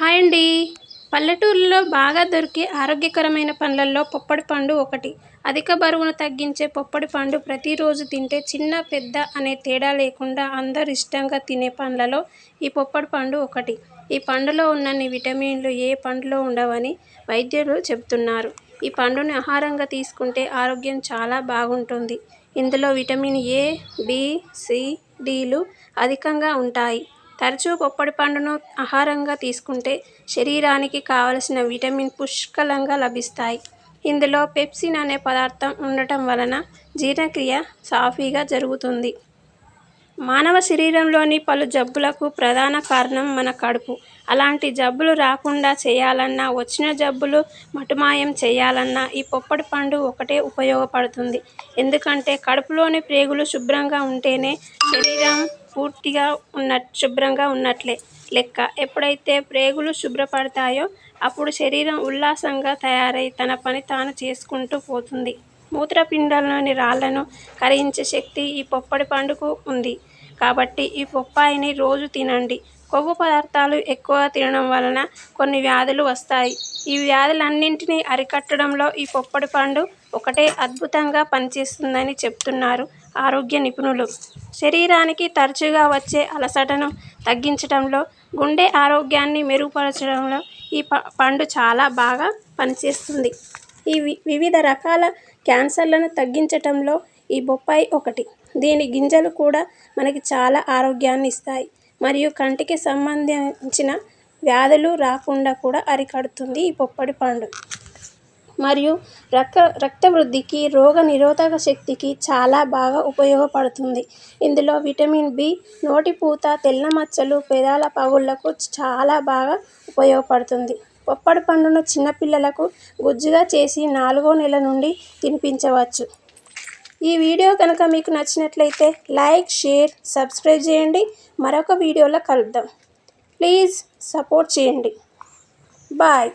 Hi అండి. పల్లెటూరులో బాగా దొరికే ఆరోగ్యకరమైన పండ్లల్లో పొప్పడి పండు ఒకటి. అధిక బరువును తగ్గించే పొప్పడి పండు ప్రతిరోజు తింటే చిన్న పెద్ద అనే తేడా లేకుండా అందరు ఇష్టంగా తినే పండ్లలో ఈ పొప్పడి పండు ఒకటి. ఈ పండులో ఉన్నన్ని విటమిన్లు ఏ పండులో ఉండవని వైద్యులు చెబుతున్నారు. ఈ పండుని ఆహారంగా తీసుకుంటే ఆరోగ్యం చాలా బాగుంటుంది. ఇందులో విటమిన్ ఏ బి సి డీలు అధికంగా ఉంటాయి. తరచూ బొప్పడి పండును ఆహారంగా తీసుకుంటే శరీరానికి కావలసిన విటమిన్ పుష్కలంగా లభిస్తాయి. ఇందులో పెప్సిన్ అనే పదార్థం ఉండటం వలన జీర్ణక్రియ సాఫీగా జరుగుతుంది. మానవ శరీరంలోని పలు జబ్బులకు ప్రధాన కారణం మన కడుపు. అలాంటి జబ్బులు రాకుండా చేయాలన్నా వచ్చిన జబ్బులు మటుమాయం చేయాలన్నా ఈ పొప్పడి పండు ఒకటే ఉపయోగపడుతుంది. ఎందుకంటే కడుపులోని ప్రేగులు శుభ్రంగా ఉంటేనే శరీరం పూర్తిగా ఉన్న శుభ్రంగా ఉన్నట్లే. లెక్క ఎప్పుడైతే ప్రేగులు శుభ్రపడతాయో అప్పుడు శరీరం ఉల్లాసంగా తయారై తన పని తాను చేసుకుంటూ పోతుంది. మూత్రపిండంలోని రాళ్ళను కరిగించే శక్తి ఈ పొప్పడి పండుకు ఉంది. కాబట్టి ఈ పొప్పాయిని రోజు తినండి. కొవ్వు పదార్థాలు ఎక్కువ తినడం వలన కొన్ని వ్యాధులు వస్తాయి. ఈ వ్యాధులన్నింటినీ అరికట్టడంలో ఈ పొప్పడి పండు ఒకటే అద్భుతంగా పనిచేస్తుందని చెప్తున్నారు ఆరోగ్య నిపుణులు. శరీరానికి తరచుగా వచ్చే అలసటను తగ్గించడంలో గుండె ఆరోగ్యాన్ని మెరుగుపరచడంలో ఈ పండు చాలా బాగా పనిచేస్తుంది. ఈ వివిధ రకాల క్యాన్సర్లను తగ్గించటంలో ఈ బొప్పాయి ఒకటి. దీని గింజలు కూడా మనకి చాలా ఆరోగ్యాన్ని ఇస్తాయి. మరియు కంటికి సంబంధించిన వ్యాధులు రాకుండా కూడా అరికడుతుంది ఈ పొప్పడి పండు. మరియు రక్త రక్త వృద్ధికి రోగ నిరోధక శక్తికి చాలా బాగా ఉపయోగపడుతుంది. ఇందులో విటమిన్ బి నోటిపూత తెల్ల మచ్చలు పెదాల పగుళ్ళకు చాలా బాగా ఉపయోగపడుతుంది. పొప్పడి పండును చిన్నపిల్లలకు గుజ్జుగా చేసి నాలుగో నెల నుండి తినిపించవచ్చు. ఈ వీడియో కనుక మీకు నచ్చినట్లయితే లైక్ షేర్ సబ్స్క్రైబ్ చేయండి. మరొక వీడియోలో కలుద్దాం. ప్లీజ్ సపోర్ట్ చేయండి. బాయ్.